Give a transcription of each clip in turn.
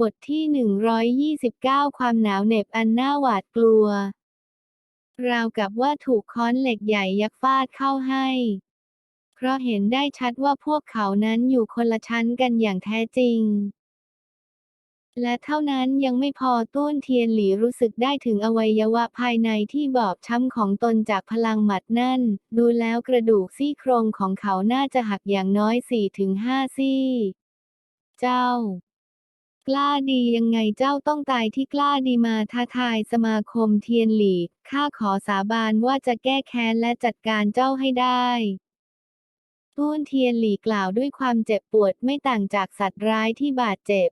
บทที่ 129 ความหนาวเหน็บอันน่าหวาดกลัว ราวกับว่าถูกค้อนเหล็กใหญ่ยักฟาดเข้าให้ เพราะเห็นได้ชัดว่าพวกเขานั้นอยู่คนละชั้นกันอย่างแท้จริง และเท่านั้นยังไม่พอต้นเทียนหลีรู้สึกได้ถึงอวัยวะภายในที่บอบช้ำของตนจากพลังหมัดนั่น ดูแล้วกระดูกซี่โครงของเขาน่าจะหักอย่างน้อย4-5ซี่ เจ้า กล้าดียังไงเจ้าต้องตายที่กล้าดีมาท้าทายสมาคมเทียนหลีข้าขอสาบานว่าจะแก้แค้นและจัดการเจ้าให้ได้ต้วนเทียนหลีกล่าวด้วยความเจ็บปวดไม่ต่างจากสัตว์ร้ายที่บาดเจ็บ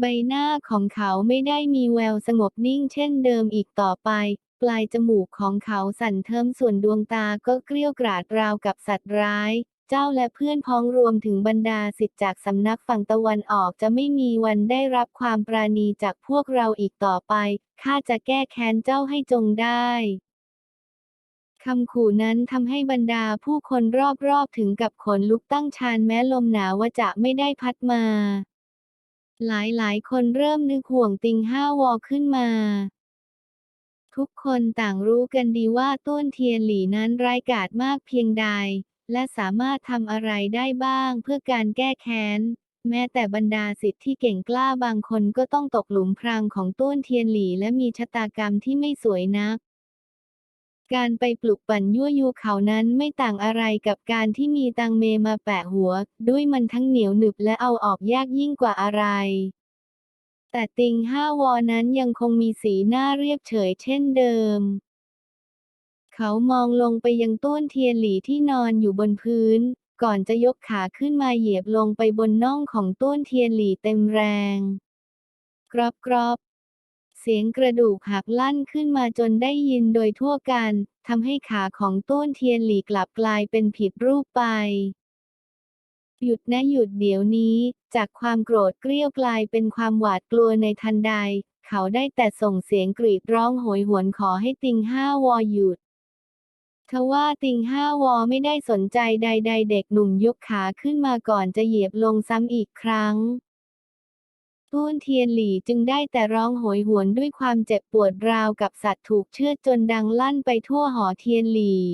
ใบหน้าของเขาไม่ได้มีแววสงบนิ่งเช่นเดิมอีกต่อไป ปลายจมูกของเขาสั่นเทิมส่วนดวงตาก็เกลี้ยวกราดราวกับสัตว์ร้าย เจ้าและเพื่อนพ้องรวมถึงบรรดาสิทธิ์จากสำนักฝั่งตะวันออกจะไม่มีวันได้รับความปราณีจากพวกเราอีกต่อไป ข้าจะแก้แค้นเจ้าให้จงได้คำขู่นั้นทำให้บรรดาผู้คนรอบๆถึงกับขนลุกตั้งชานแม้ลมหนาวว่าจะไม่ได้พัดมา หลายๆ คนเริ่มนึกห่วงติงห้าวอขึ้นมาทุกคนต่างรู้กันดีว่าต้นเทียนหลีนั้นร้ายกาจมากเพียงใด และสามารถทำอะไรได้บ้างเพื่อการแก้แค้น แม้แต่บรรดาสิทธิ์ที่เก่งกล้าบางคนก็ต้องตกหลุมพรางของต้นเทียนหลีและมีชะตากรรมที่ไม่สวยนัก การไปปลุกปั่นยั่วยุเขานั้นไม่ต่างอะไรกับการที่มีตังเมมาแปะหัว ด้วยมันทั้งเหนียวหนึบและเอาออกยากยิ่งกว่าอะไรแต่ติงห้าวอนั้นยังคงมีสีหน้าเรียบเฉยเช่นเดิม เขามองลงไปยังต้นเทียนหลีที่นอนอยู่บนพื้น ก่อนจะยกขาขึ้นมาเหยียบลงไปบนน่องของต้นเทียนหลีเต็มแรง กรอบกรอบเสียงกระดูกหักลั่นขึ้นมาจนได้ยินโดยทั่วกันทำให้ขาของต้นเทียนหลีกลับกลายเป็นผิดรูปไป หยุดนะหยุดเดี๋ยวนี้ จากความโกรธเกลี้ยวกลายเป็นความหวาดกลัวในทันใด เขาได้แต่ส่งเสียงกรีดร้องโหยหวนขอให้ติงห้าวอหยุด ทว่าติงห้าวอไม่ได้สนใจใด ๆ เด็กหนุ่มยกขาขึ้นมาก่อนจะเหยียบลงซ้ำอีกครั้งต้วนเทียนหลี่จึงได้แต่ร้องโหยหวนด้วยความเจ็บปวดราวกับสัตว์ถูกเชือดจนดังลั่นไปทั่วหอเทียนหลี่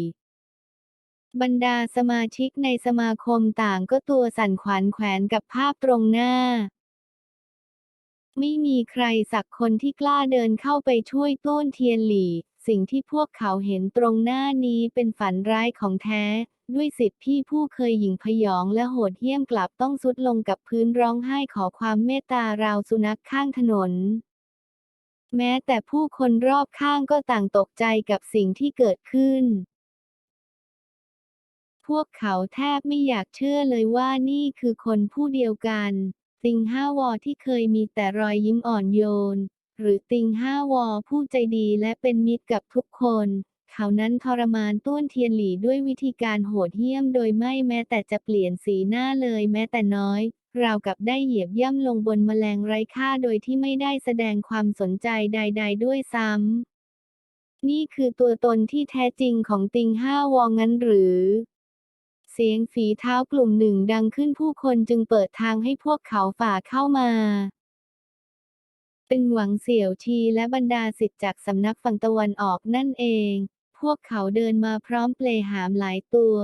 บรรดาสมาชิกในสมาคมต่างก็ตัวสั่นขวัญแขวนกับภาพตรงหน้า ไม่มีใครสักคนที่กล้าเดินเข้าไปช่วยต้นเทียนหลี่สิ่งที่พวกเขาเห็นตรงหน้านี้เป็นฝันร้ายของแท้ ด้วยสิทธิพี่ผู้เคยหยิงพยองและโหดเหี้ยมกลับต้องสุดลงกับพื้นร้องไห้ขอความเมตตาราวสุนัขข้างถนน แม้แต่ผู้คนรอบข้างก็ต่างตกใจกับสิ่งที่เกิดขึ้น พวกเขาแทบไม่อยากเชื่อเลยว่านี่คือคนผู้เดียวกันติงห้าวอที่เคยมีแต่รอยยิ้มอ่อนโยน หรือติงห้าวอผู้ใจดีและเป็นมิตรกับทุกคน เขานั้นทรมานต้วนเทียนหลี่ด้วยวิธีการโหดเหี้ยมโดยไม่แม้แต่จะเปลี่ยนสีหน้าเลยแม้แต่น้อยราวกับได้เหยียบย่ำลงบนแมลงไร้ค่าโดยที่ไม่ได้แสดงความสนใจใด ๆ ด้วยซ้ำ นี่คือตัวตนที่แท้จริงของติงห้าวองั้นหรือ เสียงฝีเท้ากลุ่มหนึ่งดังขึ้นผู้คนจึงเปิดทางให้พวกเขาฝ่าเข้ามา ตึงหวังเสี่ยวชีและบรรดาสิทธิ์จากสำนักฝั่งตะวันออกนั่นเอง พวกเขาเดินมาพร้อมเปลหามหลายตัว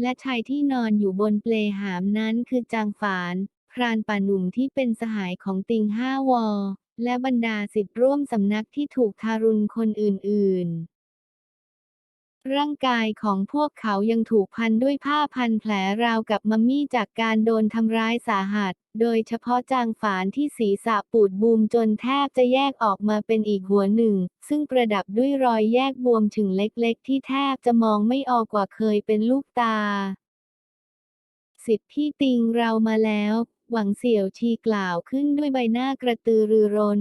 และชายที่นอนอยู่บนเปลหามนั้นคือจางฝาน พรานป่าหนุ่มที่เป็นสหายของติงห้าวอ และบรรดาสิทธิ์ร่วมสำนักที่ถูกทารุณคนอื่นๆ ร่างกายของพวกเขายังถูกพันด้วยผ้าพันแผลราวกับมัมมี่จากการโดนทำร้ายสาหัส โดยเฉพาะจางฝานที่ศีรษะปูดบูมจนแทบจะแยกออกมาเป็นอีกหัวหนึ่ง ซึ่งประดับด้วยรอยแยกบวมถึงเล็กๆ ที่แทบจะมองไม่ออกกว่าเคยเป็นลูกตา สิทธิ์พี่ติงเรามาแล้ว หวังเสี่ยวชีกล่าวขึ้นด้วยใบหน้ากระตือรือร้น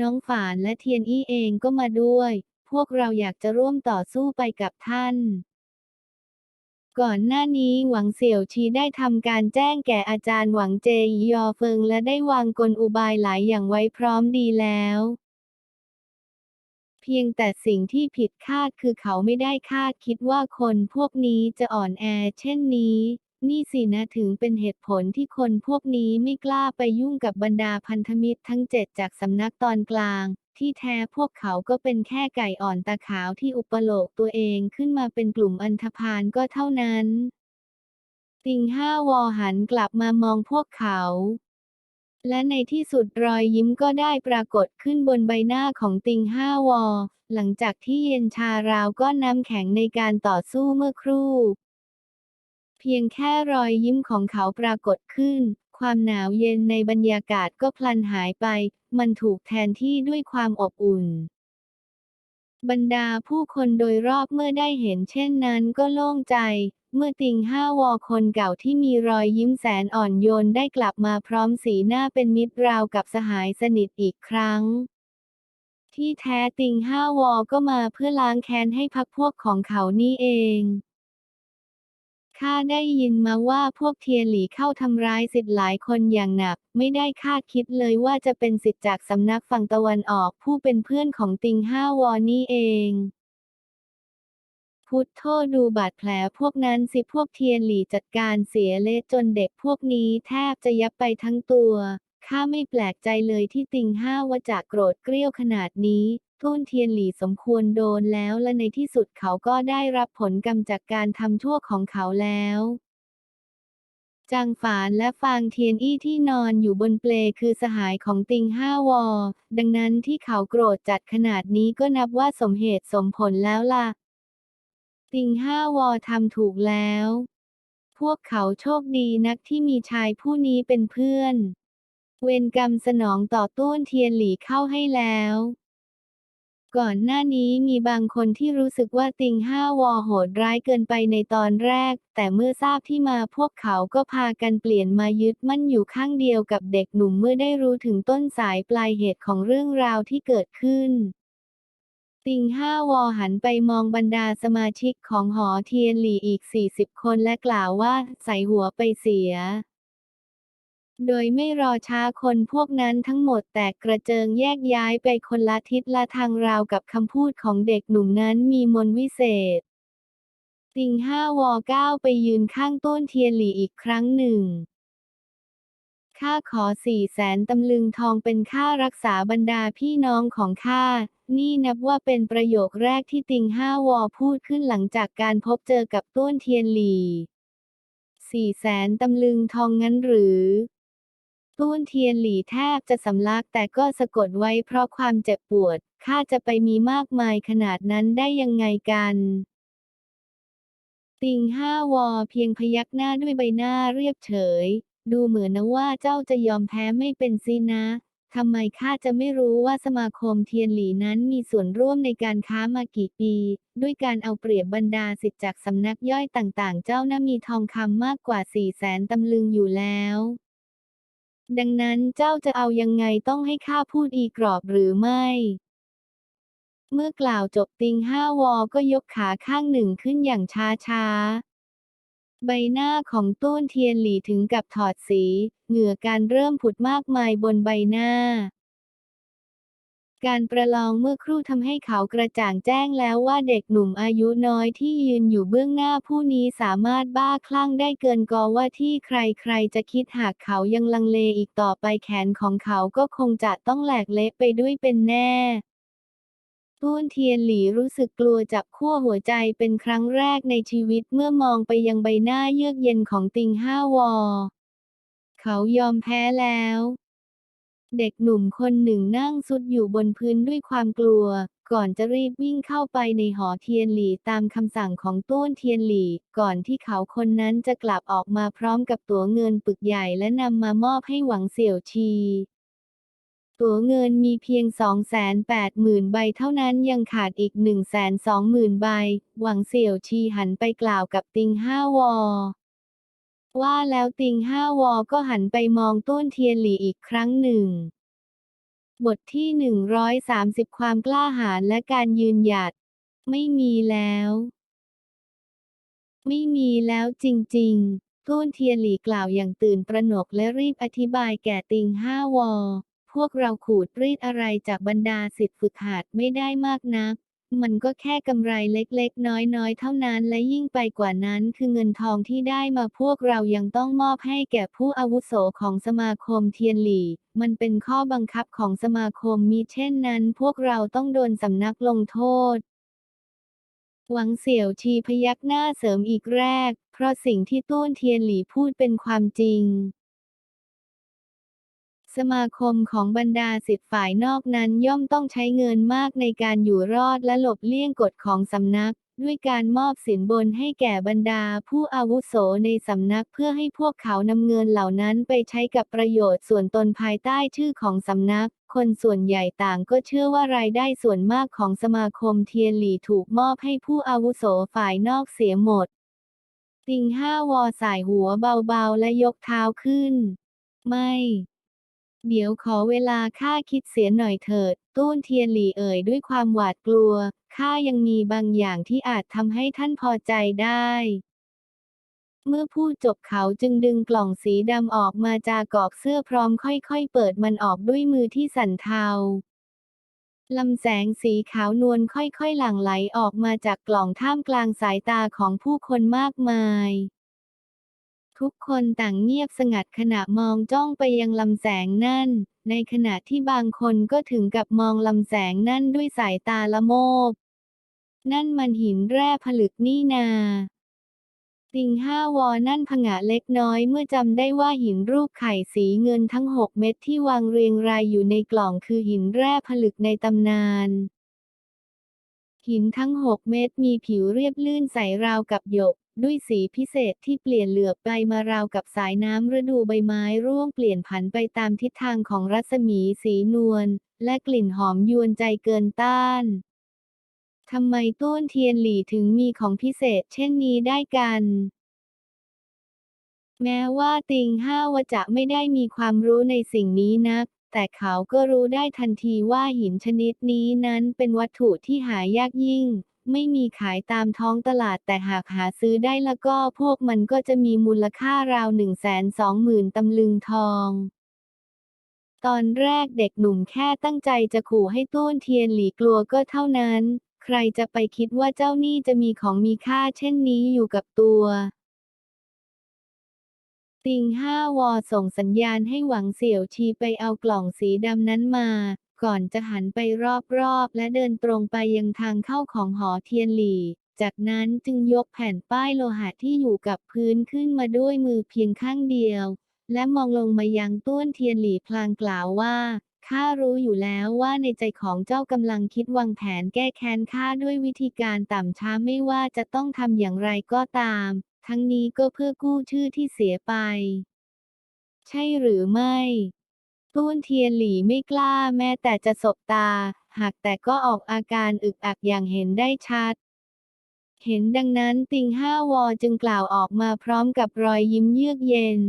น้องฝานและเทียนอี้เองก็มาด้วย วกเราอยากจะร่วมต่อสู้ไปกับท่านก่อนหน้านี้หวังเสี่ยวชีได้ทำการแจ้งแก่อาจารย์หวังเจยยอเฟิงและได้วางกลอุบายหลายอย่างไว้พร้อมดีแล้ว เพียงแต่สิ่งที่ผิดคาดคือเขาไม่ได้คาดคิดว่าคนพวกนี้จะอ่อนแอเช่นนี้ นี่สินะถึงเป็นเหตุผลที่คนพวกนี้ไม่กล้าไปยุ่งกับบรรดาพันธมิตรทั้งเจ็ดจากสำนักตอนกลาง ที่แท้พวกเขาก็เป็นแค่ไก่อ่อนตาขาวที่อุปโลกตัวเองขึ้นมาเป็นกลุ่มอันธพาลก็เท่านั้น ติงห้าวอหันกลับมามองพวกเขา และในที่สุดรอยยิ้มก็ได้ปรากฏขึ้นบนใบหน้าของติงห้าวอ หลังจากที่เย็นชาราวก็น้ำแข็งในการต่อสู้เมื่อครู่ เพียงแค่รอยยิ้มของเขาปรากฏขึ้น ความหนาวเย็นในบรรยากาศก็พลันหายไป มันถูกแทนที่ด้วยความอบอุ่น บรรดาผู้คนโดยรอบเมื่อได้เห็นเช่นนั้นก็โล่งใจ เมื่อติงห้าวอคนเก่าที่มีรอยยิ้มแสนอ่อนโยนได้กลับมาพร้อมสีหน้าเป็นมิตรราวกับสหายสนิทอีกครั้งที่แท้ติงห้าวอก็มาเพื่อล้างแค้นให้พักพวกของเขานี่เอง ข้าได้ยินมาว่าพวกเทียนหลีเข้าทำร้ายสิทธิ์หลายคนอย่างหนัก ไม่ได้คาดคิดเลยว่าจะเป็นสิทธิ์จากสำนักฝั่งตะวันออกผู้เป็นเพื่อนของติงห้าวอนี่เอง พุทโธดูบาดแผลพวกนั้นสิพวกเทียนหลีจัดการเสียเละจนเด็กพวกนี้แทบจะยับไปทั้งตัวข้าไม่แปลกใจเลยที่ติงห้าวาจะโกรธเกรี้ยวขนาดนี้ ตุ้นเทียนหลี่สมควรโดนแล้วและในที่สุดเขาก็ได้รับผลกรรมจากการทำชั่วของเขาแล้วจางฝานและฟางเทียนอี้ที่นอนอยู่บนเปลคือสหายของติงห้าวอ ดังนั้นที่เขาโกรธจัดขนาดนี้ก็นับว่าสมเหตุสมผลแล้วล่ะ ติงห้าวอทำถูกแล้ว พวกเขาโชคดีนักที่มีชายผู้นี้เป็นเพื่อน เวรกรรมสนองต่อต้วนเทียนหลีเข้าให้แล้ว ก่อนหน้านี้มีบางคนที่รู้สึกว่าติงห้าวอโหดร้ายเกินไปในตอนแรก แต่เมื่อทราบที่มาพวกเขาก็พากันเปลี่ยนมายึดมั่นอยู่ข้างเดียวกับเด็กหนุ่มเมื่อได้รู้ถึงต้นสายปลายเหตุของเรื่องราวที่เกิดขึ้นติงห้าวอหันไปมองบรรดาสมาชิกของหอเทียนหลี่อีก 40 คนและกล่าวว่า ใส่หัวไปเสีย โดยไม่รอช้าคนพวกนั้นทั้งหมดแตกกระเจิงแยกย้ายไปคนละทิศละทางราวกับคำพูดของเด็กหนุ่มนั้นมีมนวิเศษ ติงห้าวอก้าวไปยืนข้างต้นเทียนหลีอีกครั้งหนึ่งข้าขอสี่แสนตำลึงทองเป็นค่ารักษาบรรดาพี่น้องของข้า นี่นับว่าเป็นประโยคแรกที่ติงห้าวอพูดขึ้นหลังจากการพบเจอกับต้นเทียนหลีสี่แสนตำลึงทองงั้นหรือ ต้วนเทียนหลี่แทบจะสำลักแต่ก็สะกดไว้เพราะความเจ็บปวด ข้าจะไปมีมากมายขนาดนั้นได้ยังไงกัน ติงห้าวอเพียงพยักหน้าด้วยใบหน้าเรียบเฉย ดูเหมือนนะว่าเจ้าจะยอมแพ้ไม่เป็นสินะทำไมข้าจะไม่รู้ว่าสมาคมเทียนหลีนั้นมีส่วนร่วมในการค้ามากี่ปี ด้วยการเอาเปรียบบรรดาสิทธิจากสำนักย่อยต่างๆ เจ้าน่ามีทองคำมากกว่าสี่แสนตำลึงอยู่แล้ว ดังนั้นเจ้าจะเอายังไงต้องให้ข้าพูดอีกรอบหรือไม่ เมื่อกล่าวจบติงห้าวอก็ยกขาข้างหนึ่งขึ้นอย่างช้าช้าๆใบหน้าของต้นเทียนหลี่ถึงกับถอดสี เหงื่อการเริ่มผุดมากมายบนใบหน้า การประลองเมื่อครู่ทำให้เขากระจ่างแจ้งแล้วว่าเด็กหนุ่มอายุน้อยที่ยืนอยู่เบื้องหน้าผู้นี้สามารถบ้าคลั่งได้เกินกอว่าที่ใครๆจะคิดหากเขายังลังเลอีกต่อไปแขนของเขาก็คงจะต้องแหลกเละไปด้วยเป็นแน่ต้วนเทียนหลีรู้สึกกลัวจับขั้วหัวใจเป็นครั้งแรกในชีวิตเมื่อมองไปยังใบหน้าเยือกเย็นของติงห้าวอ เขายอมแพ้แล้ว เด็กหนุ่มคนหนึ่งนั่งซุดอยู่บนพื้นด้วยความกลัว ก่อนจะรีบวิ่งเข้าไปในหอเทียนหลี่ตามคำสั่งของต้วนเทียนหลี่ก่อนที่เขาคนนั้นจะกลับออกมาพร้อมกับตั๋วเงินปึกใหญ่และนำมามอบให้หวังเสี่ยวชีตั๋วเงินมีเพียง 280,000 ใบเท่านั้นยังขาดอีก 120,000 ใบ หวังเสี่ยวชีหันไปกล่าวกับติงห้าวอ ว่าแล้วติงห้าวอก็หันไปมองต้นเทียนหลีอีกครั้งหนึ่ง บทที่ 130 ความกล้าหาญและการยืนหยัด ไม่มีแล้ว ไม่มีแล้วจริงๆต้นเทียนหลีกล่าวอย่างตื่นตระหนกและรีบอธิบายแก่ติงห้าวอ พวกเราขูดรีดอะไรจากบรรดาสิทธิฝึกหัดไม่ได้มากนัก มันก็แค่กำไรเล็กๆ น้อยๆ เท่านั้นและยิ่งไปกว่านั้นคือเงินทองที่ได้มาพวกเรายังต้องมอบให้แก่ผู้อาวุโสของสมาคมเทียนหลี่มันเป็นข้อบังคับของสมาคมมิเช่นนั้น พวกเราต้องโดนสำนักลงโทษ หวังเสี่ยวชีพยักหน้าเสริมอีกแรก เพราะสิ่งที่ต้นเทียนหลี่พูดเป็นความจริง สมาคมของบรรดาสิทธิ์ฝ่ายนอกนั้นย่อมต้องใช้เงินมากในการอยู่รอดและหลบเลี่ยงกฎของสำนัก ด้วยการมอบสินบนให้แก่บรรดาผู้อาวุโสในสำนักเพื่อให้พวกเขานำเงินเหล่านั้นไปใช้กับประโยชน์ส่วนตนภายใต้ชื่อของสำนัก คนส่วนใหญ่ต่างก็เชื่อว่ารายได้ส่วนมากของสมาคมเทียนหลี่ถูกมอบให้ผู้อาวุโสฝ่ายนอกเสียหมดติงห้าวอสายหัวเบาๆและยกเท้าขึ้น ไม่ เดี๋ยวขอเวลาข้าคิดเสียหน่อยเถิด ตู้นเทียนหลี่เอ่ยด้วยความหวาดกลัว ข้ายังมีบางอย่างที่อาจทำให้ท่านพอใจได้ เมื่อพูดจบเขาจึงดึงกล่องสีดำออกมาจากกอกเสื้อพร้อมค่อยๆ เปิดมันออกด้วยมือที่สั่นเทาลำแสงสีขาวนวลค่อยๆ หลั่งไหลออกมาจากกล่องท่ามกลางสายตาของผู้คนมากมาย ทุกคนต่างเงียบสงัดขณะมองจ้องไปยังลำแสงนั่น ในขณะที่บางคนก็ถึงกับมองลำแสงนั่นด้วยสายตาละโมบ นั่นมันหินแร่ผลึกนี่นาติงห้าวอนั่นผงะเล็กน้อยเมื่อจำได้ว่าหินรูปไข่สีเงินทั้งหกเม็ดที่วางเรียงรายอยู่ในกล่องคือหินแร่ผลึกในตำนาน หินทั้งหกเม็ดมีผิวเรียบลื่นใสราวกับหยก ด้วยสีพิเศษที่เปลี่ยนเหลือบไปมาราวกับสายน้ำฤดูใบไม้ร่วงเปลี่ยนผันไปตามทิศทางของรัศมีสีนวลและกลิ่นหอมยวนใจเกินต้านทำไมต้นเทียนหลี่ถึงมีของพิเศษเช่นนี้ได้กัน แม้ว่าติงห้าวจะไม่ได้มีความรู้ในสิ่งนี้นัก แต่เขาก็รู้ได้ทันทีว่าหินชนิดนี้นั้นเป็นวัตถุที่หายากยิ่ง ไม่มีขายตามท้องตลาดแต่หากหาซื้อได้แล้วก็พวกมันก็จะมีมูลค่าราวหนึ่งแสนสองหมื่นตำลึงทอง ตอนแรกเด็กหนุ่มแค่ตั้งใจจะขู่ให้ต้วนเทียนหลีกลัวก็เท่านั้น ใครจะไปคิดว่าเจ้านี่จะมีของมีค่าเช่นนี้อยู่กับตัวติงห้าวอส่งสัญญาณให้หวังเสี่ยวชีไปเอากล่องสีดำนั้นมา ก่อนจะหันไปรอบๆ และเดินตรงไปยังทางเข้าของหอเทียนหลี่ จากนั้นจึงยกแผ่นป้ายโลหะที่อยู่กับพื้นขึ้นมาด้วยมือเพียงข้างเดียว และมองลงมายังต้วนเทียนหลี่พลางกล่าวว่าข้ารู้อยู่แล้วว่าในใจของเจ้ากำลังคิดวางแผนแก้แค้นข้าด้วยวิธีการต่ำช้าไม่ว่าจะต้องทำอย่างไรก็ตาม ทั้งนี้ก็เพื่อกู้ชื่อที่เสียไป ใช่หรือไม่ ต้วนเทียนหลี่ไม่กล้าแม้แต่จะสบตา หากแต่ก็ออกอาการอึกอักอย่างเห็นได้ชัด เห็นดังนั้นติงห้าวอจึงกล่าวออกมาพร้อมกับรอยยิ้มเยือกเย็น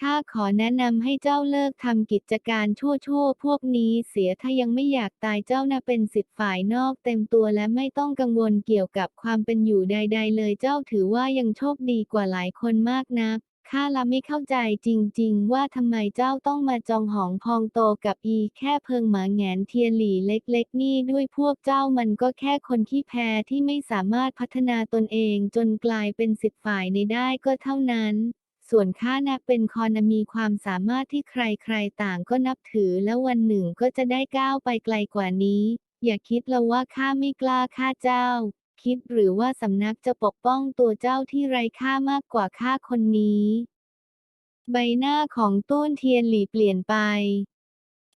ข้าขอแนะนำให้เจ้าเลิกทำกิจการชั่วๆ พวกนี้เสียถ้ายังไม่อยากตายเจ้าน่ะเป็นสิทธิ์ฝ่ายนอกเต็มตัวและไม่ต้องกังวลเกี่ยวกับความเป็นอยู่ใด ๆ เลยเจ้าถือว่ายังโชคดีกว่าหลายคนมากนัก ข้าละไม่เข้าใจจริง ๆ ว่าทำไมเจ้าต้องมาจองหองพองโตกับอีแค่เพิงหมาแงนเทียหลี่เล็ก ๆ นี่ด้วยพวกเจ้ามันก็แค่คนขี้แพ้ที่ไม่สามารถพัฒนาตนเองจนกลายเป็นสิทธิ์ฝ่ายในได้ก็เท่านั้น ส่วนข้านะเป็นคอนมีความสามารถที่ใครๆต่างก็นับถือและวันหนึ่งก็จะได้ก้าวไปไกลกว่านี้ อย่าคิดละว่าข้าไม่กล้าฆ่าเจ้า คิดหรือว่าสำนักจะปกป้องตัวเจ้าที่ไร้ค่ามากกว่าข้าคนนี้ ใบหน้าของต้วนเทียนหลี่เปลี่ยนไป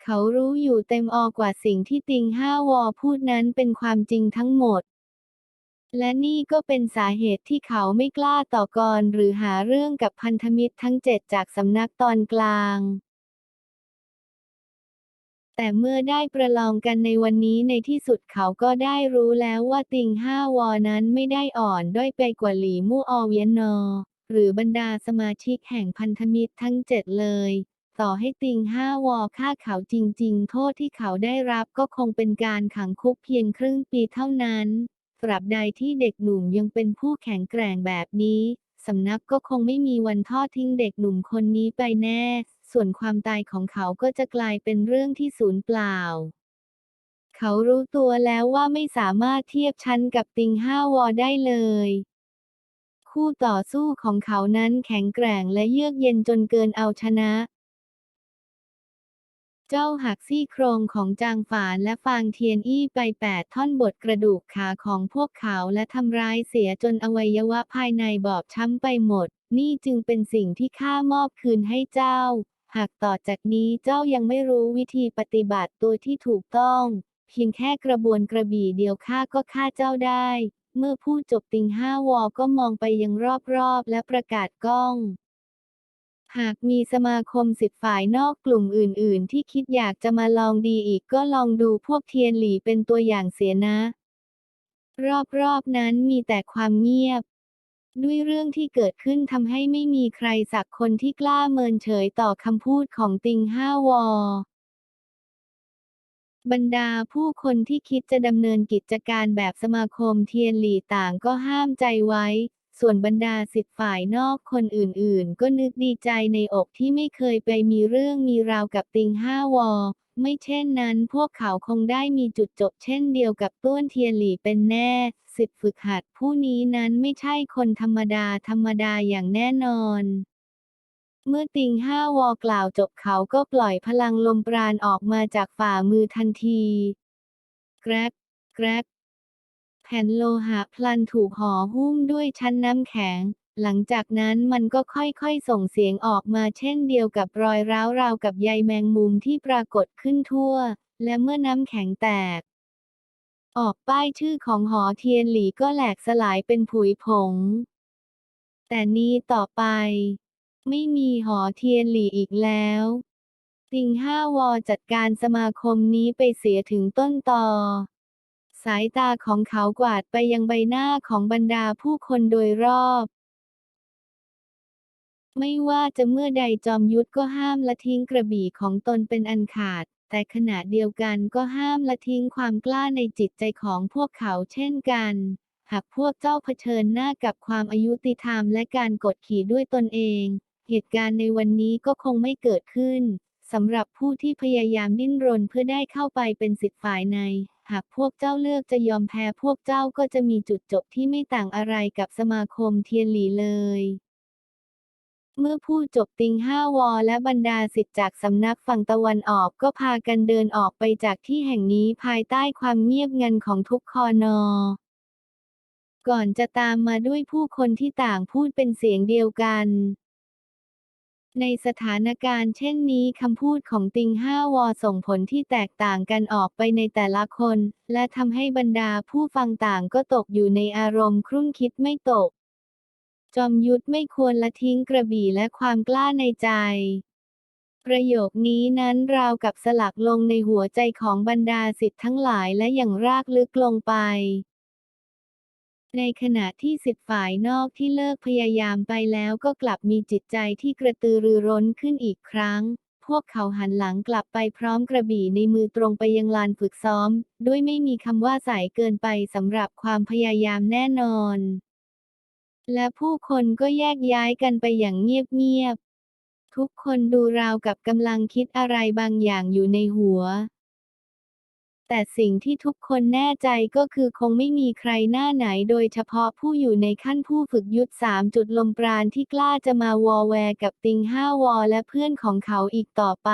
เขารู้อยู่เต็มอกว่าสิ่งที่ติงห้าวอพูดนั้นเป็นความจริงทั้งหมด และนี่ก็เป็นสาเหตุที่เขาไม่กล้าต่อกรหรือหาเรื่องกับพันธมิตรทั้งเจ็ดจากสำนักตอนกลาง แต่เมื่อได้ประลองกันในวันนี้ในที่สุดเขาก็ได้รู้แล้วว่าติงห้าวอนั้นไม่ได้อ่อนด้อยไปกว่าหลีมู่ออเวียนนอ หรือบรรดาสมาชิกแห่งพันธมิตรทั้งเจ็ดเลย ต่อให้ติงห้าวอฆ่าเขาจริง ๆ โทษที่เขาได้รับก็คงเป็นการขังคุกเพียงครึ่งปีเท่านั้นตราบใดที่เด็กหนุ่มยังเป็นผู้แข็งแกร่งแบบนี้ สำนักก็คงไม่มีวันทอดทิ้งเด็กหนุ่มคนนี้ไปแน่ ส่วนความตายของเขาก็จะกลายเป็นเรื่องที่สูญเปล่า เขารู้ตัวแล้วว่าไม่สามารถเทียบชั้นกับติงห้าวอได้เลย คู่ต่อสู้ของเขานั้นแข็งแกร่งและเยือกเย็นจนเกินเอาชนะ เจ้าหักซี่โครงของจางฝานและฟางเทียนอี้ไปแปดท่อนบดกระดูกขาของพวกเขาและทำร้ายเสียจนอวัยวะภายในบอบช้ำไปหมดนี่จึงเป็นสิ่งที่ข้ามอบคืนให้เจ้า หากต่อจากนี้เจ้ายังไม่รู้วิธีปฏิบัติตัวที่ถูกต้อง เพียงแค่กระบวนกระบี่เดียวข้าก็ฆ่าเจ้าได้ เมื่อพูดจบติงห้าวอก็มองไปยังรอบๆและประกาศก้อง หากมีสมาคมสิบฝ่ายนอกกลุ่มอื่นๆ ที่คิดอยากจะมาลองดีอีกก็ลองดูพวกเทียนหลี่เป็นตัวอย่างเสียนะ รอบๆนั้นมีแต่ความเงียบ ด้วยเรื่องที่เกิดขึ้นทำให้ไม่มีใครสักคนที่กล้าเมินเฉยต่อคำพูดของติงห้าวอบรรดาผู้คนที่คิดจะดำเนินกิจการแบบสมาคมเทียนหลีต่างก็ห้ามใจไว้ ส่วนบรรดาสิทธิ์ฝ่ายนอกคนอื่นๆ ก็นึกดีใจในอกที่ไม่เคยไปมีเรื่องมีราวกับติงห้าวอ ไม่เช่นนั้นพวกเขาคงได้มีจุดจบเช่นเดียวกับต้วนเทียนหลี่เป็นแน่ สิทธิ์ฝึกหัดผู้นี้นั้นไม่ใช่คนธรรมดาธรรมดาอย่างแน่นอนเมื่อติงห้าวอกล่าวจบเขาก็ปล่อยพลังลมปราณออกมาจากฝ่ามือทันที แกรกแกรก แผ่นโลหะพลันถูกห่อหุ้มด้วยชั้นน้ำแข็ง หลังจากนั้นมันก็ค่อยๆส่งเสียงออกมาเช่นเดียวกับรอยร้าวราวกับใยแมงมุมที่ปรากฏขึ้นทั่ว และเมื่อน้ำแข็งแตก ออกป้ายชื่อของหอเทียนหลีก็แหลกสลายเป็นผุยผง แต่นี้ต่อไป ไม่มีหอเทียนหลี่อีกแล้วติงห้าวอจัดการสมาคมนี้ไปเสียถึงต้นตอ สายตาของเขากวาดไปยังใบหน้าของบรรดาผู้คนโดยรอบ ไม่ว่าจะเมื่อใดจอมยุทธก็ห้ามละทิ้งกระบี่ของตนเป็นอันขาด แต่ขณะเดียวกันก็ห้ามละทิ้งความกล้าในจิตใจของพวกเขาเช่นกัน หากพวกเจ้าเผชิญหน้ากับความอายุติธรรมและการกดขี่ด้วยตนเอง เหตุการณ์ในวันนี้ก็คงไม่เกิดขึ้นสำหรับผู้ที่พยายามดิ้นรนเพื่อได้เข้าไปเป็นสิทธิ์ฝ่ายใน หากพวกเจ้าเลือกจะยอมแพ้พวกเจ้าก็จะมีจุดจบที่ไม่ต่างอะไรกับสมาคมเทียนหลีเลย เมื่อผู้จบติงห้าวอและบรรดาสิทธิ์จากสำนักฝั่งตะวันออกก็พากันเดินออกไปจากที่แห่งนี้ภายใต้ความเงียบงันของทุกคอนอก่อนจะตามมาด้วยผู้คนที่ต่างพูดเป็นเสียงเดียวกัน ในสถานการณ์เช่นนี้คำพูดของติงห้าวอส่งผลที่แตกต่างกันออกไปในแต่ละคน และทำให้บรรดาผู้ฟังต่างก็ตกอยู่ในอารมณ์ครุ่นคิดไม่ตก จอมยุทธไม่ควรละทิ้งกระบี่และความกล้าในใจ ประโยคนี้นั้นราวกับสลักลงในหัวใจของบรรดาสิทธิ์ทั้งหลายและอย่างรากลึกลงไป ในขณะที่สิทธิฝ่ายนอกที่เลิกพยายามไปแล้วก็กลับมีจิตใจที่กระตือรือร้นขึ้นอีกครั้ง พวกเขาหันหลังกลับไปพร้อมกระบี่ในมือตรงไปยังลานฝึกซ้อม ด้วยไม่มีคำว่าใส่เกินไปสำหรับความพยายามแน่นอน และผู้คนก็แยกย้ายกันไปอย่างเงียบๆทุกคนดูราวกับกำลังคิดอะไรบางอย่างอยู่ในหัว แต่สิ่งที่ทุกคนแน่ใจก็คือคงไม่มีใครหน้าไหนโดยเฉพาะผู้อยู่ในขั้นผู้ฝึกยุทธสามจุดลมปราณที่กล้าจะมาวอแวร์กับติงห้าวอและเพื่อนของเขาอีกต่อไป